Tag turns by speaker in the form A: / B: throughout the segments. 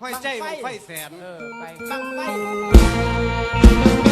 A: ห้อยใจบังไฟแสน
B: เออไป
C: บังไฟ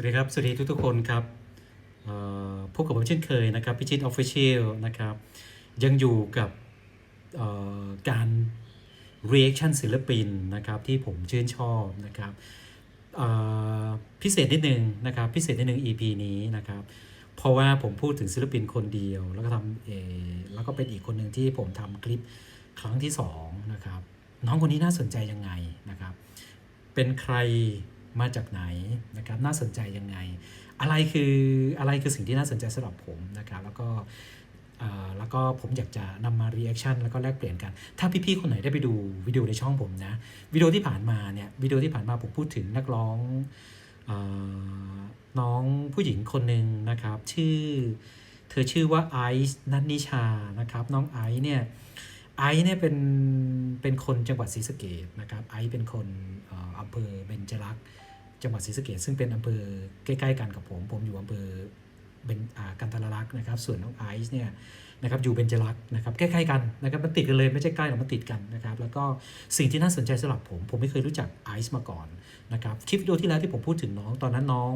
D: วัสดีค
E: รับ สวัสดีทุกๆคนครับพบกับผมเช่นเคยนะครับพิชิตออฟฟิเชียลนะครับ ยังอยู่กับการ reaction ศิลปินนะครับที่ผมชื่นชอบนะครับพิเศษนิดนึงนะครับ พิเศษนิดนึง EP นี้นะครับ เพราะว่าผมพูดถึงศิลปินคนเดียว แล้วก็ทำแล้วก็เป็นอีกคนหนึ่งที่ผมทำคลิปครั้งที่สองนะครับน้องคนนี้น่าสนใจยังไงนะครับ เป็นใคร มาจากไหนนะครับน่าสนใจยังไง อะไรคืออะไรคือสิ่งที่น่าสนใจสำหรับผมนะครับแล้วก็แล้วก็ผมอยากจะนำมา reaction แล้วก็แลกเปลี่ยนกัน ถ้าพี่ๆคนไหนได้ไปดูวิดีโอในช่องผมนะวิดีโอที่ผ่านมาเนี่ยวิดีโอที่ผ่านมาผมพูดถึงนักร้องออน้องผู้หญิงคนหนึ่งนะครับ ชื่อ เธอชื่อว่าไอซ์นัทนิชานะครับ น้องไอซ์เนี่ย ไอซ์เนี่ยเป็นเป็นคนจังหวัดศรีสะเกดนะครับไอซ์เป็นคนอำเภอเบญจรักษ์จังหวัดศรีสะเกดซึ่งเป็นอำเภอใกล้ๆกันกับผม ผมอยู่อำเภอเบญอ่ากันทรลักษ์นะครับ ส่วนน้องไอซ์เนี่ยนะครับอยู่เบญจรักษ์นะครับใกล้ๆกันนะครับมันติดกันเลยไม่ใช่ใกล้หรอกมันติดกันนะครับแล้วก็สิ่งที่น่าสนใจสำหรับผม ผมไม่เคยรู้จักไอซ์มาก่อนนะครับคลิปวิดีโอที่แล้วที่ผมพูดถึงน้องตอนนั้นน้อง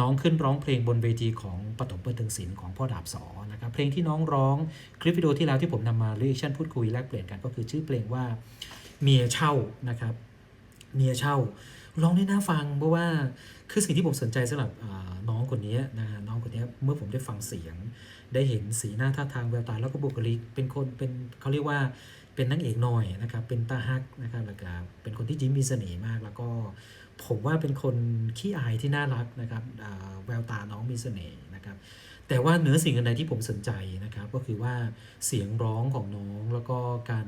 E: น้องขึ้นร้องเพลงบนเวทีของปฐมเปิดถึงศิลป์ของพ่อดาบสอนะครับเพลงที่น้องร้องคลิปวิดีโอที่แล้วที่ผมนำมาเรียกชั่นพูดคุยแลกเปลี่ยนกันก็คือชื่อเพลงว่าเมียเช่านะครับเมียเช่าร้องได้น่าฟังเพราะว่าคือสิ่งที่ผมสนใจสำหรับน้องคนนี้นะฮะน้องคนนี้เมื่อผมได้ฟังเสียง ได้เห็นสีหน้าท่าทางแววตาแล้วก็บุคลิกเป็นคนเป็นเขาเรียกว่าเป็นนางเอกหน่อยนะครับเป็นตาฮักนะครับแล้วก็เป็นคนที่ยิ้มมีเสน่ห์มากแล้วก็ ผมว่าเป็นคนขี้อายที่น่ารักนะครับแววตาน้องมีเสน่ห์นะครับ แต่ว่าเหนือสิ่งอื่นใดที่ผมสนใจนะครับ ก็คือว่าเสียงร้องของน้องแล้วก็การ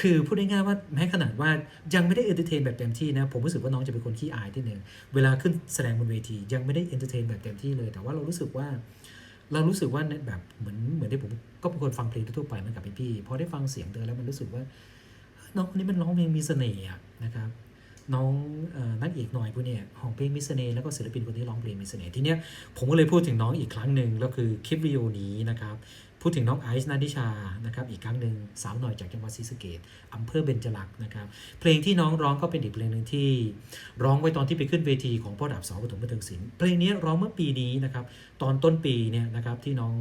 E: คือพูดง่ายๆว่าแม้ขนาดว่ายังไม่ได้เอนเตอร์เทนแบบเต็มที่นะผมรู้สึกว่าน้องจะเป็นคนขี้อายที่หนึ่งเวลาขึ้นแสดงบนเวที ยังไม่ได้เอนเตอร์เทนแบบเต็มที่เลย แต่ว่าเรารู้สึกว่า เรารู้สึกว่าแบบเหมือนเหมือนที่ผมก็เป็นคนฟังเพลงทั่วไปเหมือนกับพี่ๆพอได้ฟังเสียงเธอแล้วมันรู้สึกว่าน้องคนนี้มันร้องเพลงมีเสน่ห์นะครับ น้องเอ่อนักเอกหน่อยผู้เนี่ยของเพลงมิสเน่แล้วก็ศิลปินคนที่ร้องเพลงมิสเน่ทีเนี้ยผมก็เลยพูดถึงน้องอีกครั้งหนึ่งแล้วคือคลิปวิดีโอนี้นะครับ พูดถึงน้องไอซ์นันทิชานะครับอีกครั้งหนึ่งสาวหน่อยจากจังหวัดศรีสะเกดอำเภอเบญจลักษ์นะครับเพลงที่น้องร้องก็เป็นอีกเพลงหนึ่งที่ ร้องไว้ตอนที่ไปขึ้นเวทีของพ่อดาบสอปฐมบันเทิงศิลป์เพลงนี้ร้องเมื่อปีนี้นะครับตอนต้นปีเนี่ยนะครับที่น้อง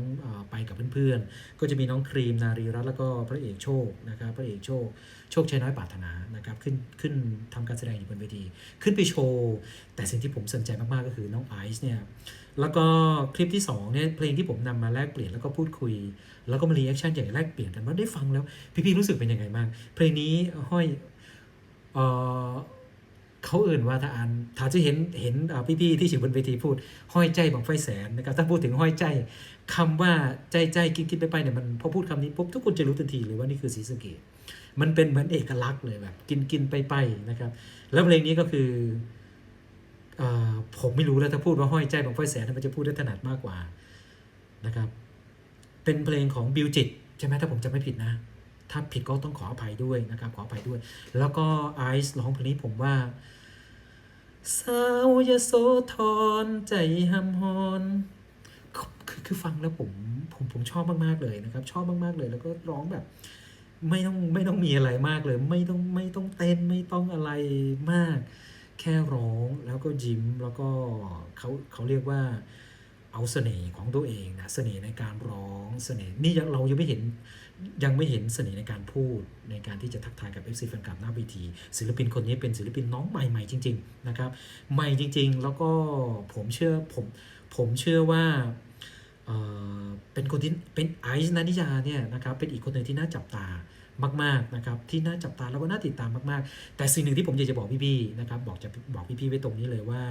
E: ไปกับเพื่อนๆ ก็จะมีน้องครีมนารีรัตน์แล้วก็พระเอกโชคนะครับพระเอกโชคโชคชัยน้อยปารถนานะครับขึ้นขึ้นทำการแสดงอยู่บนเวที ขึ้นไปโชว์แต่สิ่งที่ผมสนใจมากๆก็คือน้องไอซ์เนี่ย แล้วก็คลิปที่2เนี่ยเพลงที่ผมนำมาแลกเปลี่ยนแล้วก็พูดคุย แล้วก็มารีแอคชั่นอย่างแลกเปลี่ยนกันว่าได้ฟังแล้วพี่ๆรู้สึกเป็นยังไงบ้างเพลงนี้ห้อยเออเขาเอื่นว่าถ้าอ่านถ้าจะเห็นเห็นอ่พี่ๆที่อยู่บนเวทีพูด ห้อยใจบังไฟแสนนะครับถ้าพูดถึงห้อยใจคำว่าใจใจคิดคิดไปไปเนี่ยมันพอพูดคำนี้ปุ๊บทุกคนจะรู้ทันทีเลยว่านี่คือสีสเกตมันเป็นเหมือนเอกลักษณ์เลยแบบ กินกินไปไปนะครับ แล้วเพลงนี้ก็คือ ผมไม่รู้แล้วถ้าพูดว่าห้อยใจของไฟแสนมันจะพูดได้ถนัดมากกว่านะครับ เป็นเพลงของบิวจิตใช่ไหมถ้าผมจำไม่ผิดนะ ถ้าผิดก็ต้องขออภัยด้วยนะครับ ขออภัยด้วย แล้วก็ไอซ์ร้องเพลงนี้ผมว่าสาวยโสธรใจหำฮอนคือคือฟังแล้วผมผมผมชอบมาก ๆ เลยนะครับ ชอบมาก ๆ เลย แล้วก็ร้องแบบ ไม่ต้องไม่ต้องมีอะไรมากเลย ไม่ต้องไม่ต้องเต้นไม่ต้องอะไรมาก แค่ร้องแล้วก็ยิ้มแล้วก็เขาเขาเรียกว่าเอาเสน่ห์ของตัวเองนะเสน่ห์ในการร้องเสน่ห์นี่เรายังไม่เห็นยังไม่เห็นเสน่ห์ในการพูดในการที่จะทักทายกับ FC แฟนคลับหน้าเวทีศิลปินคนนี้เป็นศิลปินน้องใหม่ๆจริง ๆ นะครับ ใหม่จริง ๆ แล้วก็ผมเชื่อผมผมเชื่อว่า เป็นคนที่เป็นไอซ์นันทิยาเนี่ยนะครับเป็นอีกคนหนึ่งที่น่าจับตามากๆนะครับที่น่าจับตาแล้วก็น่าติดตามมากๆ แต่สิ่งหนึ่งที่ผมอยากจะบอกพี่ๆนะครับบอกจะบอกพี่ๆไว้ตรงนี้เลยว่า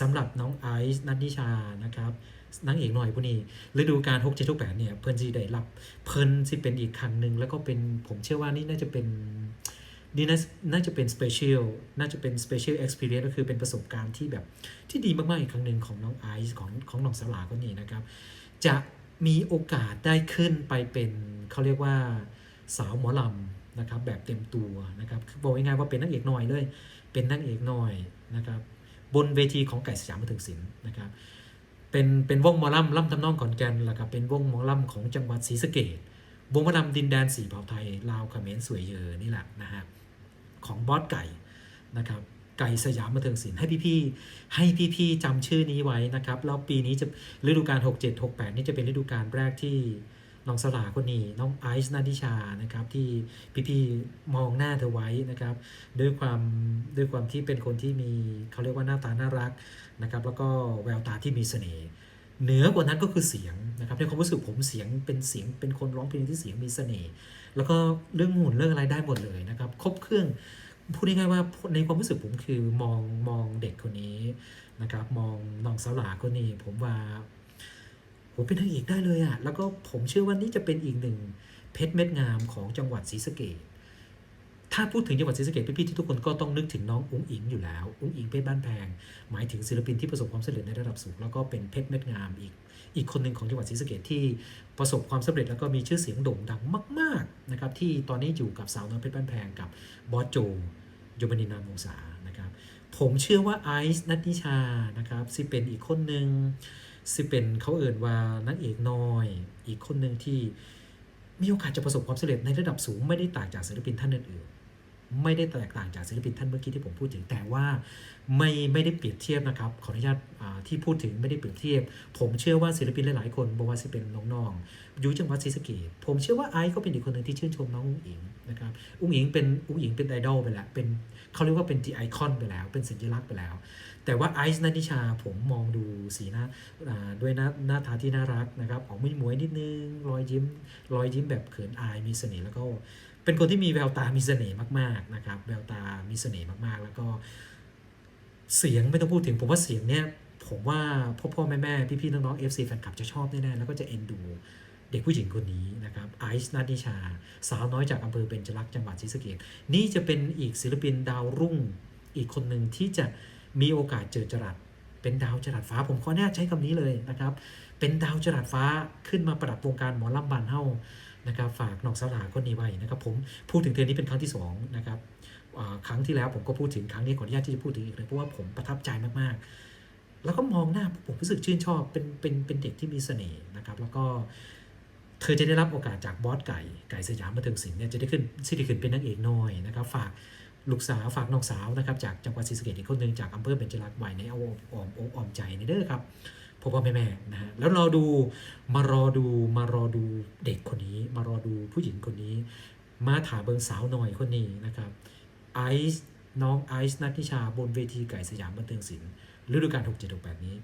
E: สำหรับน้องไอซ์นันทิชานะครับนางเอกหน่อยผู้นี้ฤดูกาล6 7 6 8เนี่ยเพิ่นสิได้รับเพิ่นสิเป็นอีกครั้งหนึ่งแล้วก็เป็นผมเชื่อว่านี่น่าจะเป็นนี่น่าน่าจะเป็นสเปเชียลน่าจะเป็นสเปเชียลเอ็กซ์เพรียก็คือเป็นประสบการณ์ที่แบบที่ดีมากๆอีกครั้งหนึ่งของน้องไอซ์ของของน้องสลาคนนี้นะครับ จะมีโอกาสได้ขึ้นไปเป็นเขาเรียกว่าสาวหมอลำนะครับแบบเต็มตัวนะครับคือบอกง่ายๆว่าเป็นนักเอกหน่อยเลย เป็นนักเอกหน่อยนะครับบนเวทีของไก่สยามบันเทิงศิลป์นะครับเป็นเป็นวงหมอลำล่ำทำนองขอนแก่นแล้วก็เป็นวงหมอลำของจังหวัดศรีสะเกษวงหมอลำดินแดนสีเผ่าไทยลาวเขมรสวยเยอนี่แหละนะฮะของบอสไก่นะครับ ไก่สยามบันเทิงศิลป์ให้พี่ๆให้พี่ๆจำชื่อนี้ไว้นะครับ แล้วปีนี้จะฤดูกาล67 68 นี่จะเป็นฤดูกาลแรกที่น้องสลาคนนี้น้องไอซ์นาดิชานะครับที่พี่ๆมองหน้าเธอไว้นะครับ ด้วยความด้วยความที่เป็นคนที่มีเขาเรียกว่าหน้าตาน่ารักนะครับ แล้วก็แววตาที่มีเสน่ห์เหนือกว่านั้นก็คือเสียงนะครับในความรู้สึกผมเสียงเป็นเสียงเป็นคนร้องเพลงที่เสียงมีเสน่ห์แล้วก็เรื่องหุ่นเรื่องอะไรได้หมดเลยนะครับ ครบเครื่อง พูดง่ายๆว่าในความรู้สึกผมคือมองมองเด็กคนนี้นะครับ มองน้องสาวหลาคนนี้ ผมว่าผมเป็นนางเอกได้เลยอะ่ะแล้วก็ผมเชื่อว่านี่จะเป็นอีกหนึ่งเพชรเม็ดงามของจังหวัดศรีสะเกษ ถ้าพูดถึงจังหวัดศรีสะเกดพี่ๆที่ทุกคนก็ต้องนึกถึงน้องอุ้งอิงอยู่แล้วอุ้งอิงเพชรบ้านแพง หมายถึงศิลปินที่ประสบความสำเร็จในระดับสูงแล้วก็เป็นเพชรเม็ดงามอีก อีกคนหนึ่งของจังหวัดศรีสะเกดที่ประสบความสำเร็จแล้วก็มีชื่อเสียงโด่งดังมาก ๆนะครับ ที่ตอนนี้อยู่กับสาวน้อยเพชรบ้านแพงกับบอสโจโยมนินามวงศานะครับ ผมเชื่อว่าไอซ์นัทนิชานะครับสิเป็นอีกคนหนึ่งสิเป็นเขาเอ่นว่านักเอกน้อย อีกคนหนึ่งที่มีโอกาสจะประสบความสำเร็จในระดับสูงไม่ได้ต่างจากศิลปินท่านอื่นๆ ไม่ได้แตกต่างจากศิลปินท่านเมื่อกี้ที่ผมพูดถึง แต่ว่าไม่ไม่ได้เปรียบเทียบนะครับ ขออนุญาตที่พูดถึงไม่ได้เปรียบเทียบ ผมเชื่อว่าศิลปินหลายๆคนบอกว่าสิเป็นน้องๆอยู่จังหวัดศรีสะเกษผมเชื่อว่าไอซ์ก็เป็นอีกคนหนึ่งที่ชื่นชมน้องอุ้งอิงนะครับอุ้งอิงเป็นอุ้งอิงเป็นไอดอลไปแล้วเป็นเขาเรียกว่าเป็นดีไอคอนไปแล้วเป็นสัญลักษณ์ไปแล้ว แต่ว่าไอซ์นันทิชาผมมองดูสีหน้าด้วยหน้าหน้าตาที่น่ารักนะครับออกมวยมวยนิดนึงรอยยิ้มรอยยิ้มแบบเขินอายมีเสน่ห์แล้วก็ เป็นคนที่มีแววตามีเสน่ห์มากๆนะครับแววตามีเสน่ห์มากๆ แล้วก็เสียงไม่ต้องพูดถึงผมว่าเสียงเนี่ยผมว่าพ่อพ่อแม่แม่พี่พี่น้องๆ FC แฟนคลับจะชอบแน่ๆแล้วก็จะเอ็นดูเด็กผู้หญิงคนนี้นะครับไอซ์นัทนิชา สาวน้อยจากอำเภอเบญจลักษณ์จังหวัดศรีสะเกษนี่จะเป็นอีกศิลปินดาวรุ่งอีกคนหนึ่งที่จะมีโอกาสเจอจรัสเป็นดาวจรัสฟ้าผมขออนุญาตใช้คำนี้เลยนะครับ เป็นดาวจรัสฟ้าขึ้นมาประดับวงการหมอลำบานเฮา นะครับฝากน้องสลาคนนี้ไว้นะครับผมพูดถึงเทอนี้เป็นครั้งที่สองนะครับครั้งที่แล้วผมก็พูดถึงครั้งนี้ขออนุญาตที่จะพูดถึงอีกเลยเพราะว่าผมประทับใจมากๆ แล้วก็มองหน้าผมรู้สึกชื่นชอบเป็นเป็นเป็นเด็กที่มีเสน่ห์นะครับแล้วก็เธอจะได้รับโอกาสจากบอสไก่ไก่สยามบันเทิงศิลป์เนี่ยจะได้ขึ้นที่ได้ขึ้นเป็นนางเอกน้อยนะครับฝากลูกสาวฝากน้องสาวนะครับจากจังหวัดศรีสะเกษอีกคนหนึ่งจากอำเภอเบญจลักษณ์ไว้ในเอาออมอกออมใจในเด้อครับ พ่อพ่อแม่แม่นะฮะแล้วรอดูมารอดูมารอดูเด็กคนนี้ มารอดูผู้หญิงคนนี้ มาถาเบิงสาวหน่อยคนนี้นะครับไอซ์น้องไอซ์นัทนิชาบนเวทีไก่สยามบันเทิงศิลป์ฤดูกาล6 7 6 8นี้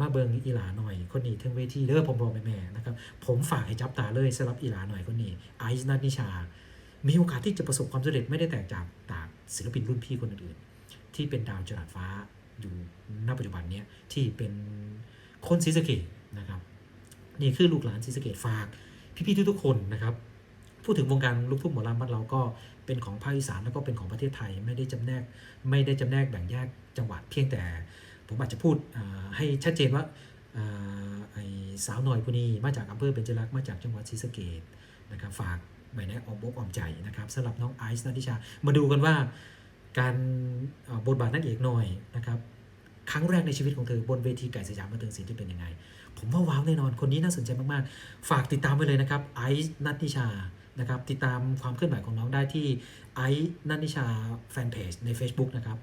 E: มาเบิงอีหลาหน่อยคนนี้ทั้งเวทีเด้อผมบอกแม่นะครับผมฝากให้จับตาเลยสำหรับอีหลาหน่อยคนนี้ไอซ์นัทนิชา มีโอกาสที่จะประสบความสำเร็จไม่ได้แตกจากจากศิลปินรุ่นพี่คนอื่นๆที่เป็นดาวจรัสฟ้าอยู่ณปัจจุบันนี้ที่เป็น คนศรีสะเกดนะครับนี่คือลูกหลานศรีสะเกดฝาก พี่ๆทุกๆคนนะครับพูดถึงวงการลูกทุ่งหมอลำบ้านเราก็เป็นของภาคอีสานแล้วก็เป็นของประเทศไทยไม่ได้จำแนกไม่ได้จำแนกแบ่งแยกจังหวัดเพียงแต่ ผมอาจจะพูดให้ชัดเจนว่าไอ้สาวหน่อยผู้นี้มาจากอำเภอเบญจลักษ์มาจากจังหวัดศรีสะเกดนะครับฝากไว้ในออมอกออมใจนะครับสำหรับน้องไอซ์นัทิชา มาดูกันว่าการบทบาทนักเอกหน่อยนะครับ ครั้งแรกในชีวิตของเธอบนเวทีไก่สยามบันเทิงศิลป์จะเป็นยังไง ผมว่าว้าวแน่นอนคนนี้น่าสนใจมากๆ ฝากติดตามไว้เลยนะครับไอซ์นัทนิชานะครับติดตามความเคลื่อนไหวของน้องได้ที่ไอซ์นัทนิชาแฟนเพจใน Facebook นะครับ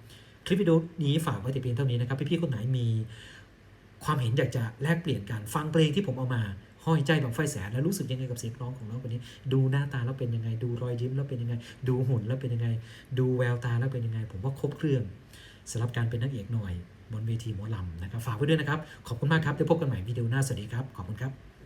E: คลิปวิดีโอนี้ฝากไว้แต่เพียงเท่านี้นะครับพี่ๆคนไหนมีความเห็นอยากจะแลกเปลี่ยนกันฟังเพลงที่ผมเอามาห้อยใจแบังไฟแสนแล้วรู้สึกยังไงกับเสียงร้องของน้องคนนี้ ดูหน้าตาแล้วเป็นยังไง ดูรอยยิ้มแล้วเป็นยังไง ดูหุ่นแล้วเป็นยังไง ดูแววตาแล้วเป็นยังไง ผมว่าครบเครื่องสำหรับการเป็นนักเอกหน่อย บนเวทีหมอลำนะครับ ฝากไว้ด้วยนะครับ ขอบคุณมากครับเดี๋ยวพบกันใหม่วิดีโอหน้า สวัสดีครับ ขอบคุณครับ